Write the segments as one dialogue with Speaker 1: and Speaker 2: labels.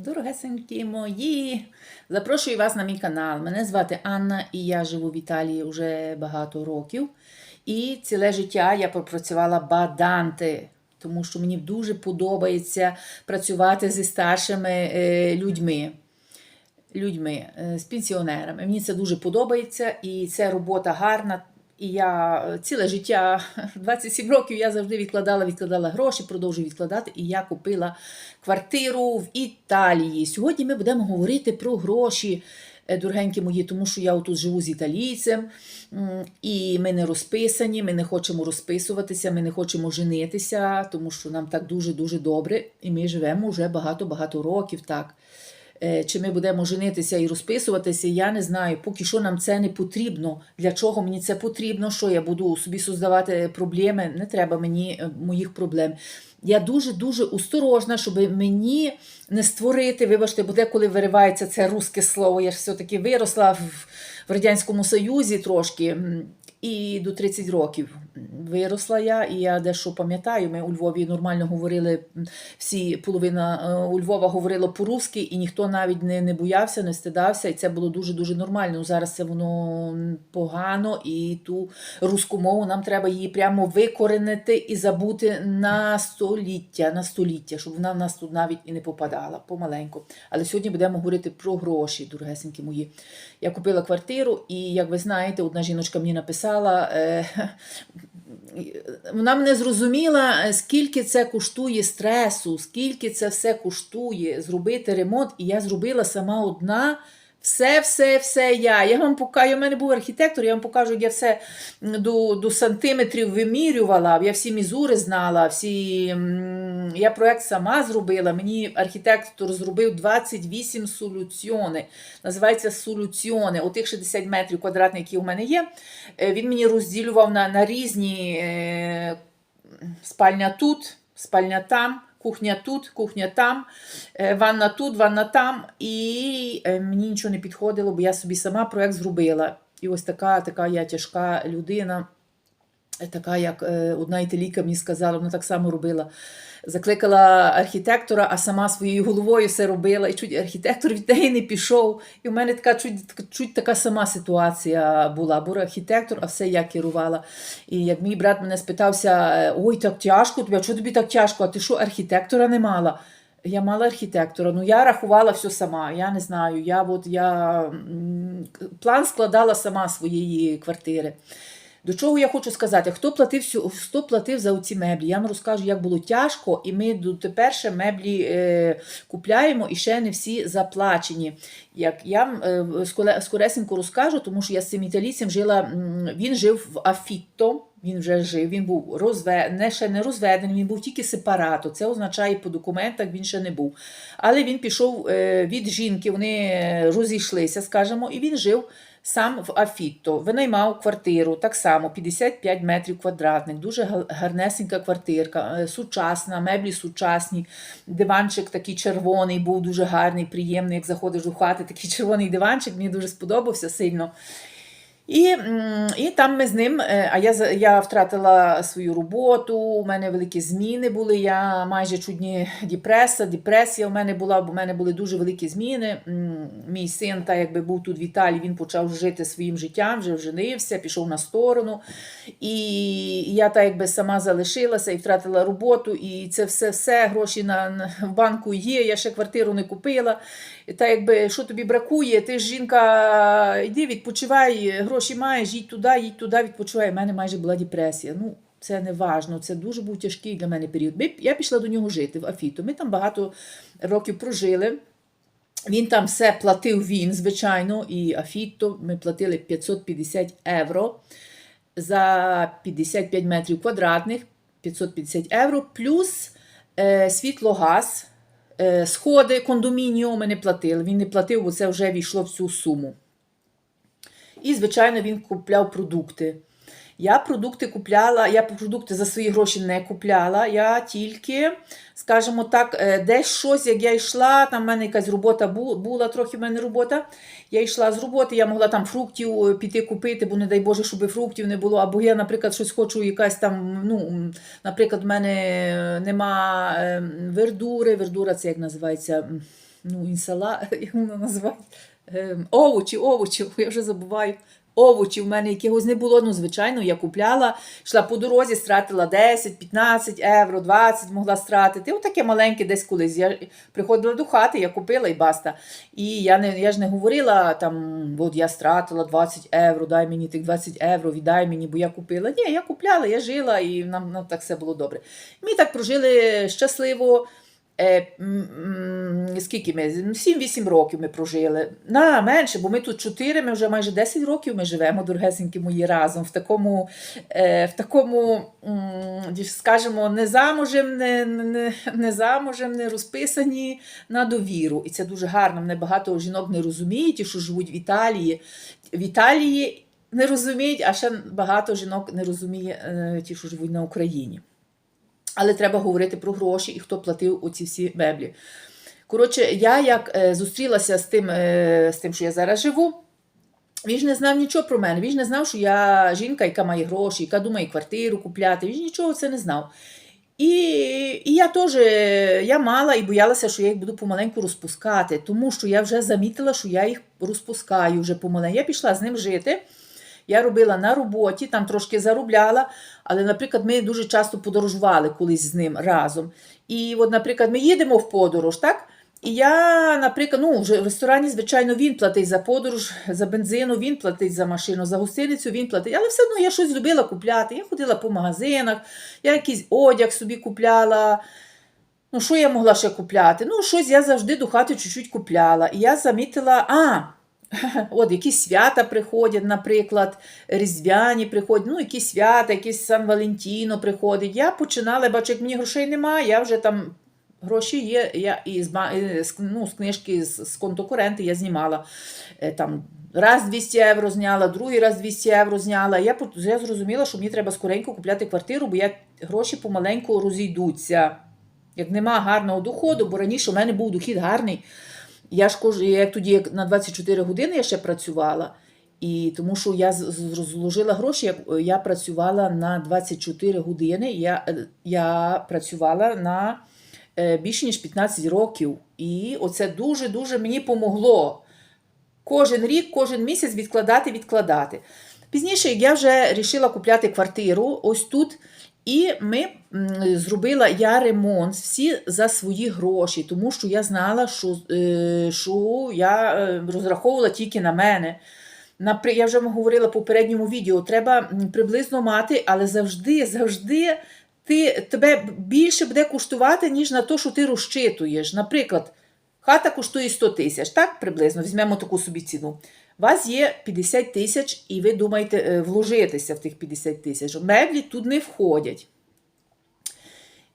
Speaker 1: Дорогесенькі мої, запрошую вас на мій канал. Мене звати Анна і я живу в Італії вже багато років. І ціле життя я пропрацювала баданти, тому що мені дуже подобається працювати зі старшими е, людьми. Людьми, е, з пенсіонерами. Мені це дуже подобається, і це робота гарна. І я е, ціле життя, 27 років, я завжди відкладала, відкладала гроші, продовжую відкладати. І я купила квартиру в Італії. Сьогодні ми будемо говорити про гроші, е, дорогенькі мої, тому що я тут живу з італійцем, і ми не розписані, ми не хочемо розписуватися, ми не хочемо женитися, тому що нам так дуже-дуже добре, і ми живемо вже багато-багато років так. Е, Чи ми будемо женитися і розписуватися, я не знаю. Поки що нам це не потрібно. Для чого мені це потрібно? Що я буду собі создавати проблеми? Не треба мені е, моїх проблем. Я дуже-дуже осторожна, щоб мені не створити, вибачте, бо деколи виривається це русське слово. Я ж все-таки виросла в Радянському Союзі трошки. І до 30 років виросла я, і я дещо пам'ятаю. Ми у Львові нормально говорили, всі половина е, у Львова говорила по-русски, і ніхто навіть не, не боявся, не стидався, і це було дуже-дуже нормально. Зараз це воно погано, і ту русську мову нам треба її прямо викоренити і забути на століття, на століття, щоб вона в нас тут навіть і не попадала помаленьку. Але сьогодні будемо говорити про гроші, дорогесенькі мої. Я купила квартиру, і як ви знаєте, одна жіночка мені написала. Е, вона мене зрозуміла, скільки це коштує стресу, скільки це все коштує зробити ремонт. І я зробила сама одна. Все, все, все я. Я вам покажу, у мене був архітектор, я вам покажу, я все до, до сантиметрів вимірювала, я всі мізури знала, всі, я проект сама зробила. Мені архітектор зробив 28 солюціони. Називається солюціони. Отих 60 метрів квадратних, які у мене є. е, Він мені розділював на, на різні е, спальня тут, спальня там. Кухня тут, кухня там, е, ванна тут, ванна там. І е, мені нічого не підходило, бо я собі сама проєкт зробила. І ось така, така я тяжка людина, така, як е, одна італійка мені сказала, вона так само робила. Закликала архітектора, а сама своєю головою все робила. І чуть архітектор від неї не пішов. І в мене така чуть, чуть така сама ситуація була. Був архітектор, а все я керувала. І як мій брат мене спитався: е, ой, так тяжко тобі, а чого тобі так тяжко? А ти що, архітектора не мала? Я мала архітектора, ну я рахувала все сама. Я не знаю. Я от я план складала сама своєї квартири. До чого я хочу сказати, хто платив хто платив за оці меблі? Я вам розкажу, як було тяжко, і ми дотепер ще меблі е, купляємо і ще не всі заплачені. Як я е, скоресенько розкажу, тому що я з цим італійцем жила. Він жив в Афітто. Він вже жив, він був розве... не ще не розведений, він був тільки сепарато. Це означає по документах він ще не був. Але він пішов е, від жінки, вони розійшлися, скажімо, і він жив сам в Афітто. Винаймав квартиру так само 55 метрів квадратних, дуже га- гарнесенька квартирка, е, сучасна, меблі сучасні. Диванчик такий червоний, був дуже гарний, приємний. Як заходиш до хати, такий червоний диванчик, мені дуже сподобався сильно. І, і там ми з ним, е, а я, я втратила свою роботу, у мене великі зміни були, я майже чудні депреса, депресія у мене була, бо в мене були дуже великі зміни. Мій син, та якби був тут в Італії, він почав жити своїм життям, вже вженився, пішов на сторону. І я та якби сама залишилася і втратила роботу, і це все, все гроші на в банку є. Я ще квартиру не купила. Та якби що тобі бракує, ти ж жінка, йди відпочивай, гроші маєш, їдь туди, їдь туди, відпочивай. У мене майже була депресія. Ну, це не важно, це дуже був тяжкий для мене період. Я пішла до нього жити в Афіто. Ми там багато років прожили. Він там все платив він, звичайно, і Афіто ми платили 550 євро за 55 метрів квадратних, 550 євро, плюс е, світло-газ, е, сходи, кондомініуми ми не платили. Він не платив, бо це вже війшло в цю суму. І, звичайно, він купляв продукти. Я продукти купляла, я продукти за свої гроші не купляла. Я тільки, скажімо так, е, десь щось, як я йшла, там в мене якась робота бу- була, трохи в мене робота. Я йшла з роботи, я могла там фруктів е, піти купити, бо не дай Боже, щоб фруктів не було. Або я, наприклад, щось хочу, якась там, ну, наприклад, в мене е, нема вердури. Вердура це як називається? Ну, інсала, як воно називається? Ем, овочі, овочі, я вже забуваю. Овочів в мене якогось не було. Ну, звичайно, я купляла, йшла по дорозі, стратила 10, 15 євро, 20 могла стратити. Отаке маленьке десь колись. Я приходила до хати, я купила і баста. І я не я ж не говорила там, от я стратила 20 євро, дай мені тих 20 євро, віддай мені, бо я купила. Ні, я купляла, я жила, і нам, нам так все було добре. Ми так прожили щасливо. Е, скільки ми? 7-8 років ми прожили. На, менше, бо ми тут 4, ми вже майже 10 років ми живемо, дорогесенькі мої, разом в такому, е, в такому скажімо, не замужем, не, не, не замужем, не розписані на довіру. І це дуже гарно. Мене багато жінок не розуміють, що живуть в Італії. В Італії не розуміють, а ще багато жінок не розуміє е, ті, що живуть на Україні. Але треба говорити про гроші і хто платив оці всі меблі. Коротше, я як е, зустрілася з тим, е, з тим, що я зараз живу, він ж не знав нічого про мене. Він ж не знав, що я жінка, яка має гроші, яка думає квартиру купляти. Він ж нічого це не знав. І, і я теж я мала і боялася, що я їх буду помаленьку розпускати, тому що я вже замітила, що я їх розпускаю вже помаленьку. Я пішла з ним жити. Я робила на роботі, там трошки заробляла, але, наприклад, ми дуже часто подорожували колись з ним разом. І, от, наприклад, ми їдемо в подорож, так? І я, наприклад, ну, вже в ресторані, звичайно, він платить за подорож, за бензину, він платить за машину, за гостиницю він платить. Але все одно я щось любила купляти. Я ходила по магазинах, я якийсь одяг собі купляла. Ну, що я могла ще купляти? Ну, щось я завжди до хати чуть-чуть купляла. І я замітила, а, От якісь свята приходять, наприклад, різдвяні приходять, ну, якісь свята, якийсь Сан Валентіно приходить. Я починала, бачу, як мені грошей немає, я вже там гроші є, я і з, ну, з книжки з, з контокуренти я знімала. Е, Там, раз 200 євро зняла, другий раз 200 євро зняла. Я, я зрозуміла, що мені треба скоренько купляти квартиру, бо я, гроші помаленьку розійдуться. Як нема гарного доходу, бо раніше у мене був дохід гарний. Я ж кож... я як тоді як на 24 години я ще працювала, і тому що я з- з- гроші, як я працювала на 24 години. Я, е, я працювала на е, більше ніж 15 років. І оце дуже-дуже мені помогло. Кожен рік, кожен місяць відкладати, відкладати. Пізніше як я вже рішила купляти квартиру ось тут. І ми зробила я ремонт всі за свої гроші, тому що я знала, що, е, що я е, розраховувала тільки на мене. Я вже вам говорила в попередньому відео, треба приблизно мати, але завжди, завжди ти, тебе більше буде коштувати, ніж на те, що ти розчитуєш. Наприклад, хата коштує 100 тисяч, так приблизно, візьмемо таку собі ціну. У вас є 50 тисяч, і ви думаєте е, вложитися в тих 50 тисяч. Меблі тут не входять.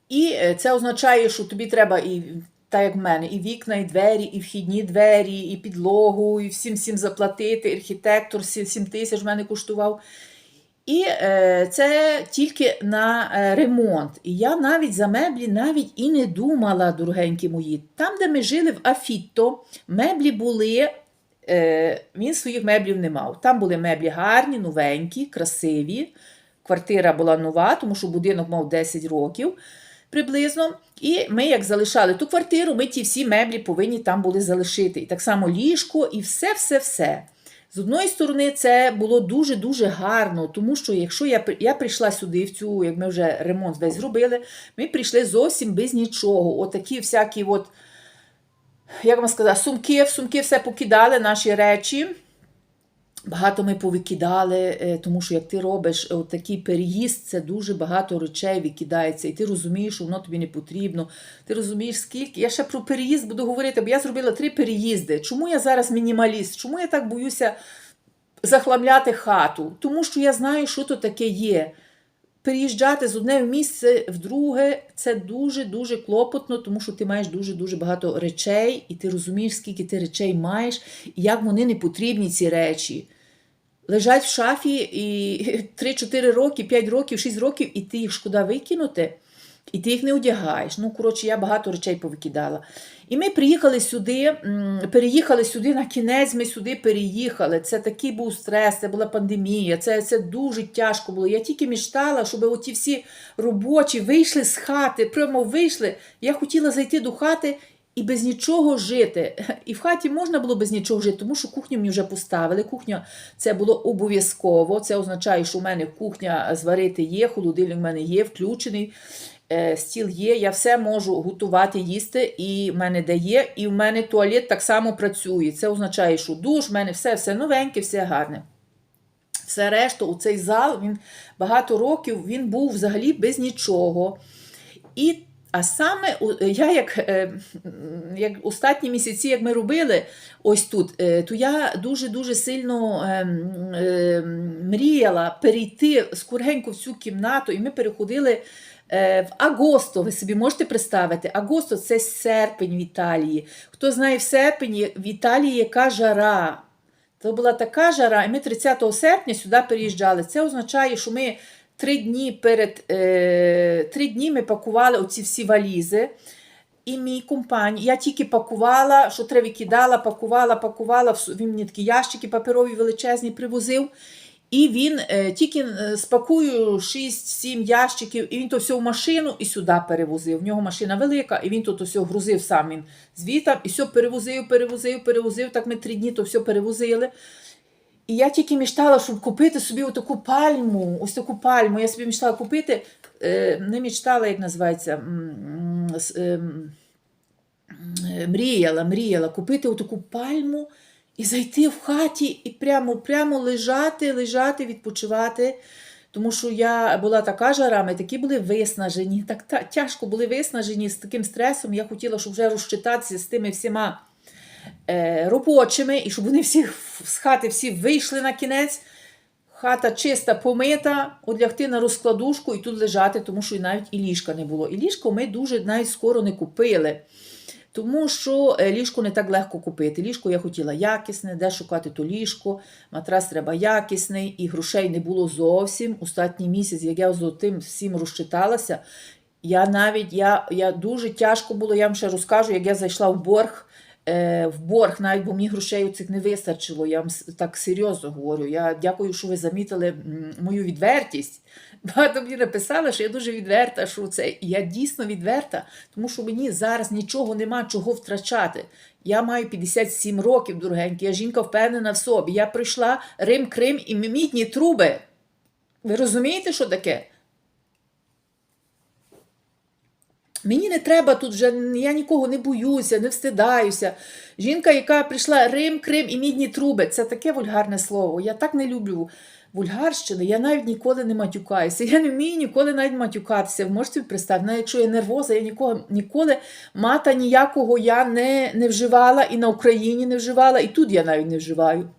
Speaker 1: І е, це означає, що тобі треба і, так як в мене, і вікна, і двері, і вхідні двері, і підлогу, і всім всім заплатити. Архітектор 7 тисяч в мене коштував. І е, це тільки на е, ремонт. І я навіть за меблі навіть і не думала, дорогенькі мої. Там, де ми жили в Афітто, меблі були. Е, він своїх меблів не мав. Там були меблі гарні, новенькі, красиві. Квартира була нова, тому що будинок мав 10 років приблизно. І ми, як залишали ту квартиру, ми ті всі меблі повинні там були залишити. І так само ліжко, і все-все-все. З одної сторони, це було дуже-дуже гарно, тому що якщо я, я прийшла сюди, в цю, як ми вже ремонт весь зробили, ми прийшли зовсім без нічого. Отакі всякі, от, як вам сказати, сумки, в сумки все покидали, наші речі. Багато ми повикидали, е, тому що як ти робиш е, такий переїзд, це дуже багато речей викидається, і ти розумієш, що воно тобі не потрібно. Ти розумієш, скільки. Я ще про переїзд буду говорити, бо я зробила три переїзди. Чому я зараз мінімаліст? Чому я так боюся захламляти хату? Тому що я знаю, що то таке є. Переїжджати з одне місце в друге це дуже-дуже клопотно, тому що ти маєш дуже-дуже багато речей, і ти розумієш, скільки ти речей маєш, і як вони не потрібні, ці речі. лежать в шафі і 3-4 роки, 5 років, 6 років, і ти їх шкода викинути, і ти їх не одягаєш. Ну, коротше, я багато речей повикидала. І ми приїхали сюди, переїхали сюди на кінець, ми сюди переїхали. Це такий був стрес, це була пандемія, це, це дуже тяжко було. Я тільки мечтала, щоб оті всі робочі вийшли з хати, прямо вийшли. Я хотіла зайти до хати і без нічого жити. І в хаті можна було без нічого жити, тому що кухню мені вже поставили. Кухня це було обов'язково. Це означає, що у мене кухня зварити є, холодильник в мене є, включений. Е, Стіл є, я все можу готувати, їсти, і в мене дає, і в мене туалет так само працює. Це означає, що душ, в мене все, все новеньке, все гарне. Все решта, у цей зал він багато років він був взагалі без нічого. І, а саме я, як, е, як останні місяці, як ми робили ось тут, е, то я дуже-дуже сильно е, е, мріяла перейти скоренько в цю кімнату, і ми переходили. Е, В Агосто, ви собі можете представити, Агосто це серпень в Італії. Хто знає в серпні, в Італії яка жара. То була така жара, і ми 30 серпня сюди переїжджали. Це означає, що ми три дні перед е, три дні ми пакували оці всі валізи. І мій компаній, я тільки пакувала, що треба кидала, пакувала, пакувала. Він мені такі ящики паперові величезні привозив. І він е, тільки е, спакую 6-7 ящиків, і він то все в машину і сюди перевозив. В нього машина велика, і він то все грузив сам він звітом, і все перевозив, перевозив, перевозив. Так ми три дні то все перевозили. І я тільки мечтала, щоб купити собі отаку пальму, ось таку пальму. Я собі мечтала купити, е, не мечтала, як називається, ем, мріяла, мріяла купити отаку пальму і зайти в хаті і прямо, прямо лежати, лежати, відпочивати. Тому що я була така жара, ми такі були виснажені, так та, тяжко були виснажені з таким стресом. Я хотіла, щоб вже розчитатися з тими всіма е, робочими, і щоб вони всі з хати всі вийшли на кінець. Хата чиста, помита, одлягти на розкладушку і тут лежати, тому що навіть і ліжка не було. І ліжко ми дуже навіть скоро не купили. Тому що е, ліжко не так легко купити. Ліжко я хотіла якісне, де шукати то ліжко, матрас треба якісний, і грошей не було зовсім. Остатній місяць, як я з тим всім розчиталася, я навіть я, я дуже тяжко було, я вам ще розкажу, як я зайшла в борг. Е, в борг, навіть бо мені грошей цих не вистачило. Я вам так серйозно говорю. Я дякую, що ви замітили мою відвертість. Багато мені написали, що я дуже відверта, що це. Я дійсно відверта, тому що мені зараз нічого нема чого втрачати. Я маю 57 років, дорогенькі, я жінка впевнена в собі. Я прийшла Рим, Крим і мідні труби. Ви розумієте, що таке? Мені не треба тут вже, я нікого не боюся, не встидаюся. Жінка, яка прийшла Рим, Крим і мідні труби, це таке вульгарне слово. Я так не люблю вульгарщини, я навіть ніколи не матюкаюся. Я не вмію ніколи навіть матюкатися. Ви можете представити, навіть якщо я нервоза, я нікого, ніколи мата ніякого я не, не вживала і на Україні не вживала, і тут я навіть не вживаю.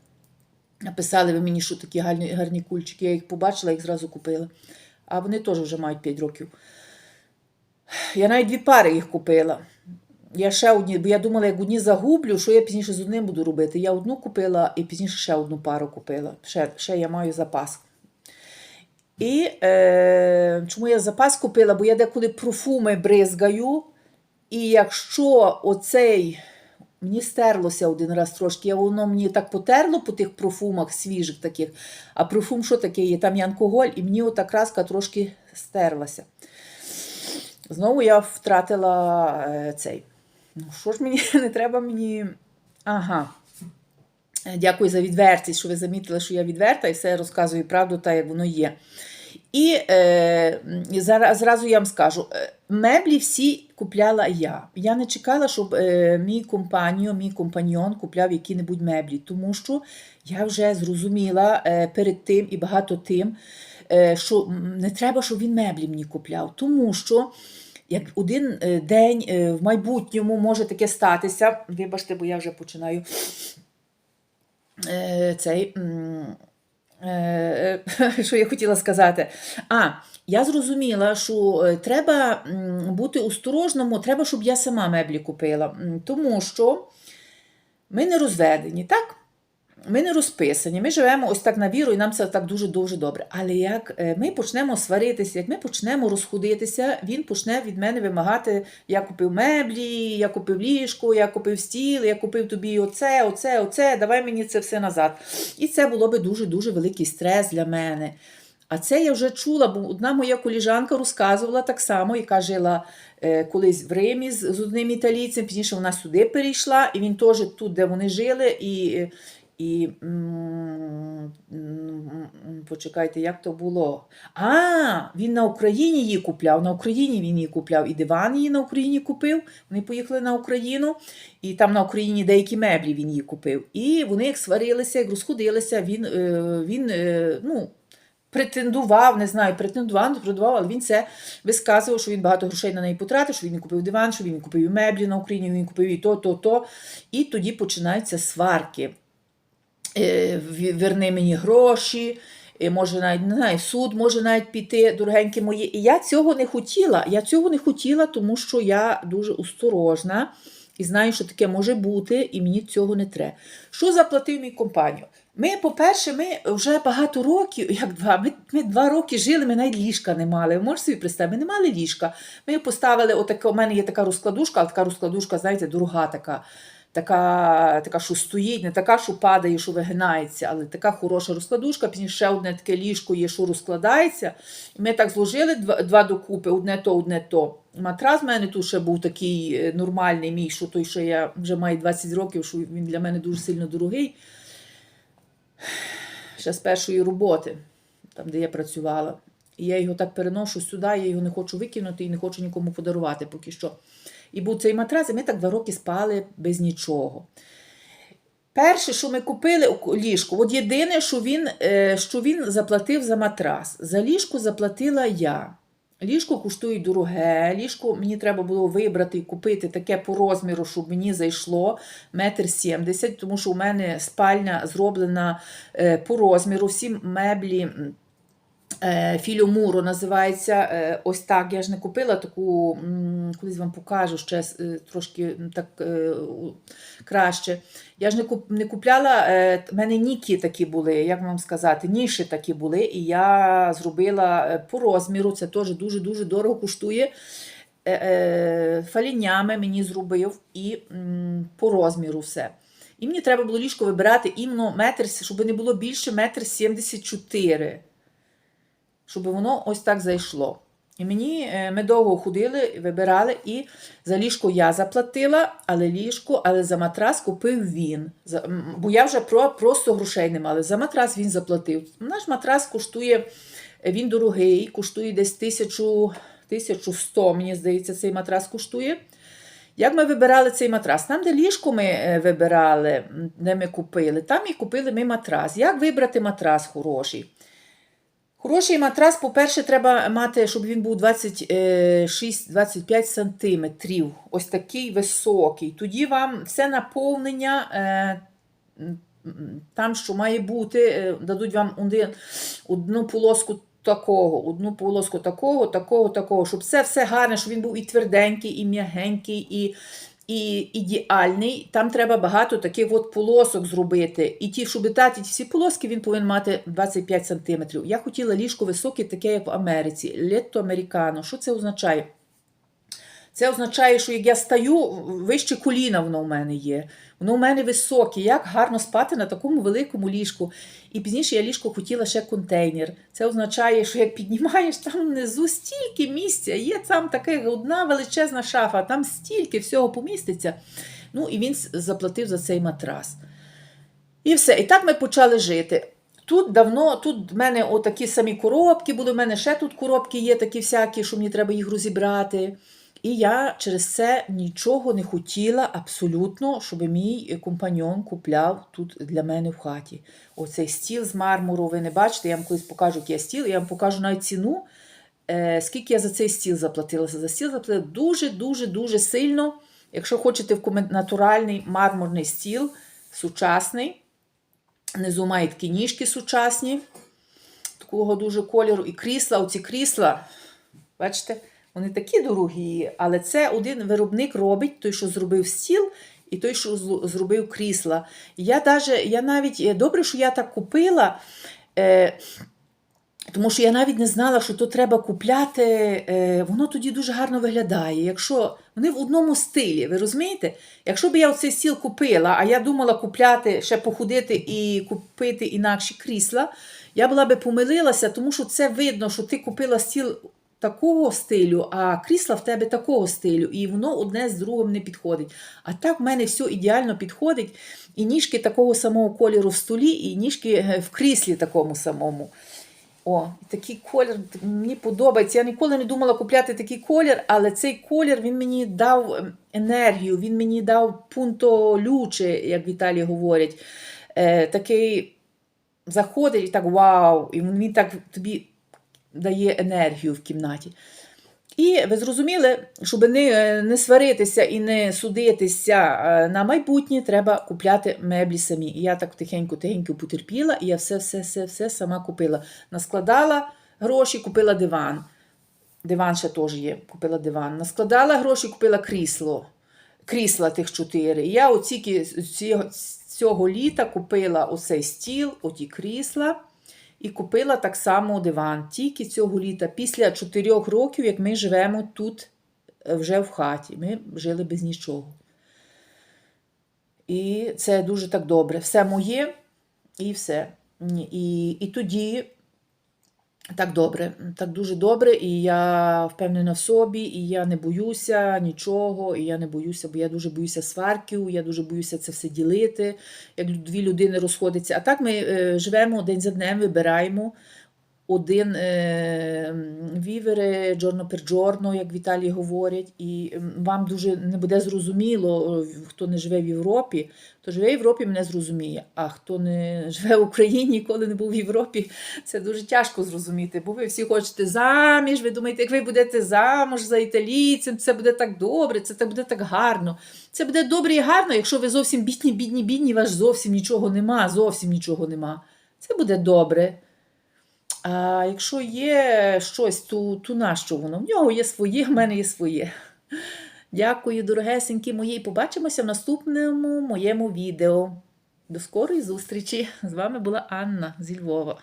Speaker 1: Написали ви мені, що такі гарні, гарні кульчики, я їх побачила, їх зразу купила. А вони теж вже мають 5 років. Я навіть дві пари їх купила. Я ще одні, бо я думала, як одні загублю, що я пізніше з одним буду робити. Я одну купила і пізніше ще одну пару купила. Ще, ще я маю запас. І е, чому я запас купила? Бо я деколи профуми бризгаю. І якщо оцей. Мені стерлося один раз трошки, воно мені так потерло по тих профумах свіжих таких. А профум що таке є? Там є алкоголь, і мені ота краска трошки стерлася. Знову я втратила е, цей. Ну, що ж мені не треба мені. Ага. Е, Дякую за відвертість, що ви замітили, що я відверта і все розказую правду, так як воно є. І е, зараз, зразу я вам скажу: е, меблі всі купляла я. Я не чекала, щоб е, мій компаньон, мій компаньон купляв які-небудь меблі, тому що я вже зрозуміла е, перед тим і багато тим, що не треба, щоб він меблі мені купляв, тому що. Як один е, день е, в майбутньому може таке статися, вибачте, бо я вже починаю е, цей. е, Що я хотіла сказати? А, я зрозуміла, що е, треба бути осторожному, треба, щоб я сама меблі купила. Тому що ми не розведені, так? Ми не розписані, ми живемо ось так на віру, і нам це так дуже дуже добре. Але як е, ми почнемо сваритися, як ми почнемо розходитися, він почне від мене вимагати: я купив меблі, я купив ліжко, я купив стіл, я купив тобі оце, оце, оце, давай мені це все назад. І це було би дуже-дуже великий стрес для мене. А це я вже чула, бо одна моя коліжанка розказувала так само, яка жила е, колись в Римі з одним італійцем, пізніше вона сюди перейшла, і він теж тут, де вони жили, і, і почекайте, як то було? А, він на Україні її купляв. На Україні він її купляв, і диван її на Україні купив. Вони поїхали на Україну, і там на Україні деякі меблі він її купив. І вони як сварилися, як розходилися, він, е, він е, ну, претендував, не знаю, претендував, претендував, але він це висказував, що він багато грошей на неї потратив, що він купив диван, що він купив і меблі на Україні, він купив і то, то, то. І тоді починаються сварки. Е, Верни мені гроші. е, Може, навіть не знаю, суд може навіть піти, дорогенькі мої. І я цього не хотіла. Я цього не хотіла, тому що я дуже осторожна і знаю, що таке може бути, і мені цього не треба. Що заплатив мій компанію? Ми, по-перше, ми вже багато років, як два, ми, ми два роки жили, ми навіть ліжка не мали. Ви можете собі представити, ми не мали ліжка. Ми поставили, отаке, у мене є така розкладушка, але така розкладушка, знаєте, дорога така. Така, така, що стоїть, не така, що падає, що вигинається, але така хороша розкладушка. Пізніше ще одне таке ліжко є, що розкладається. І ми так зложили два, два докупи, одне то, одне то. Матрас в мене тут ще був такий е, нормальний мій, що той, що я вже маю 20 років, що він для мене дуже сильно дорогий. Ще з першої роботи, там, де я працювала. І я його так переношу сюди, я його не хочу викинути і не хочу нікому подарувати поки що. І був цей матрас, і ми так два роки спали без нічого. Перше, що ми купили ліжко, от єдине, що він, е, що він заплатив за матрас. За ліжко заплатила я. Ліжко коштує дороге, ліжко мені треба було вибрати і купити таке по розміру, щоб мені зайшло метр сімдесят, тому що у мене спальня зроблена е, по розміру, всі меблі. Е, Філюмуру називається е, ось так. Я ж не купила таку, колись вам покажу ще е, трошки так краще. Я ж не, куп, не купляла, в мене ніки такі були, як вам сказати, ніші такі були, і я зробила по розміру, це теж дуже-дуже дорого коштує. Фалінями мені зробив і по розміру все. І мені треба було ліжко вибирати іменно метр, щоб не було більше метр сімдесят чотири щоб воно ось так зайшло. І мені е, ми довго ходили, вибирали, і за ліжко я заплатила, але ліжко, але за матрас купив він. Бо я вже про, просто грошей не мала. За матрас він заплатив. Наш матрас коштує, е, він дорогий, коштує десь тисячу, 1100, мені здається, цей матрас коштує. Як ми вибирали цей матрас? Там, де ліжко ми е, вибирали, де ми купили, там і купили ми матрас. Як вибрати матрас хороший? Хороший матрас, по-перше, треба мати, щоб він був 26-25 сантиметрів. Ось такий високий. Тоді вам все наповнення, е, там, що має бути, е, дадуть вам один, одну полоску такого, одну полоску такого, такого, такого, щоб все все гарне, щоб він був і тверденький, і м'ягенький, і, і ідеальний. Там треба багато таких от полосок зробити. І ті, щоб дати всі полоски, він повинен мати 25 см. Я хотіла ліжко високе, таке, як в Америці. Летто американо. Що це означає? Це означає, що як я стаю, вище коліна воно в мене є. Воно в мене високе. Як гарно спати на такому великому ліжку. І пізніше я ліжко хотіла ще контейнер. Це означає, що як піднімаєш там внизу стільки місця, є там така одна величезна шафа, там стільки всього поміститься. Ну і він заплатив за цей матрас. І все. І так ми почали жити. Тут давно, тут в мене отакі самі коробки були, в мене ще тут коробки є такі всякі, що мені треба їх розібрати. І я через це нічого не хотіла абсолютно, щоб мій компаньон купляв тут для мене в хаті. Оцей стіл з мармуру, ви не бачите, я вам колись покажу, який я стіл, я вам покажу навіть ціну, е, скільки я за цей стіл заплатила. За стіл заплатила дуже-дуже дуже сильно. Якщо хочете в натуральний мармурний стіл, сучасний, Внизу має такі ніжки сучасні, такого дуже кольору. І крісла, оці крісла, бачите, вони такі дорогі, але це один виробник робить, той, що зробив стіл, і той, що зробив крісла. Я, даже, я навіть е, добре, що я так купила. Е, тому що я навіть не знала, що то треба купляти. Е, воно тоді дуже гарно виглядає. Якщо вони в одному стилі, ви розумієте? Якщо б я оцей стіл купила, а я думала купляти, ще походити і купити інакші крісла, я була би помилилася, тому що це видно, що ти купила стіл такого стилю, а крісла в тебе такого стилю, і воно одне з другим не підходить. А так в мене все ідеально підходить. І ніжки такого самого кольору в столі, і ніжки е, в кріслі такому самому. О, такий колір мені подобається. Я ніколи не думала купляти такий колір, але цей колір він мені дав ем, енергію, він мені дав пунто люче, як в Італії говорять. Е, такий заходить і так вау, і він так тобі дає енергію в кімнаті. І ви зрозуміли, щоб не, не сваритися і не судитися е, на майбутнє, треба купляти меблі самі. І я так тихенько-тихенько потерпіла, і я все, все, все, все сама купила. Наскладала гроші, купила диван. Диван ще теж є, купила диван. Наскладала гроші, купила крісло. Крісла тих чотири. Я цього, цього літа купила оцей стіл, оті крісла. І купила так само диван. Тільки цього літа, після чотирьох років, як ми живемо тут е, вже в хаті. Ми жили без нічого. І це дуже так добре. Все моє і все. І, і тоді так добре, так дуже добре, і я впевнена в собі, і я не боюся нічого, і я не боюся, бо я дуже боюся сварків, я дуже боюся це все ділити, як дві людини розходяться. А так ми е, живемо день за днем, вибираємо один е, вівере, джорно пер джорно, як в Італії говорять, і вам дуже не буде зрозуміло, хто не живе в Європі. Хто живе в Європі, мене зрозуміє. А хто не живе в Україні, ніколи не був в Європі, це дуже тяжко зрозуміти. Бо ви всі хочете заміж, ви думаєте, як ви будете замуж за італійцем, це буде так добре, це буде так гарно. Це буде добре і гарно, якщо ви зовсім бідні, бідні, бідні, у вас зовсім нічого нема, зовсім нічого нема. Це буде добре. А якщо є щось, то, то нащо воно? В нього є своє, в мене є своє. Дякую, дорогесенькі мої. Побачимося в наступному моєму відео. До скорої зустрічі! З вами була Анна зі Львова.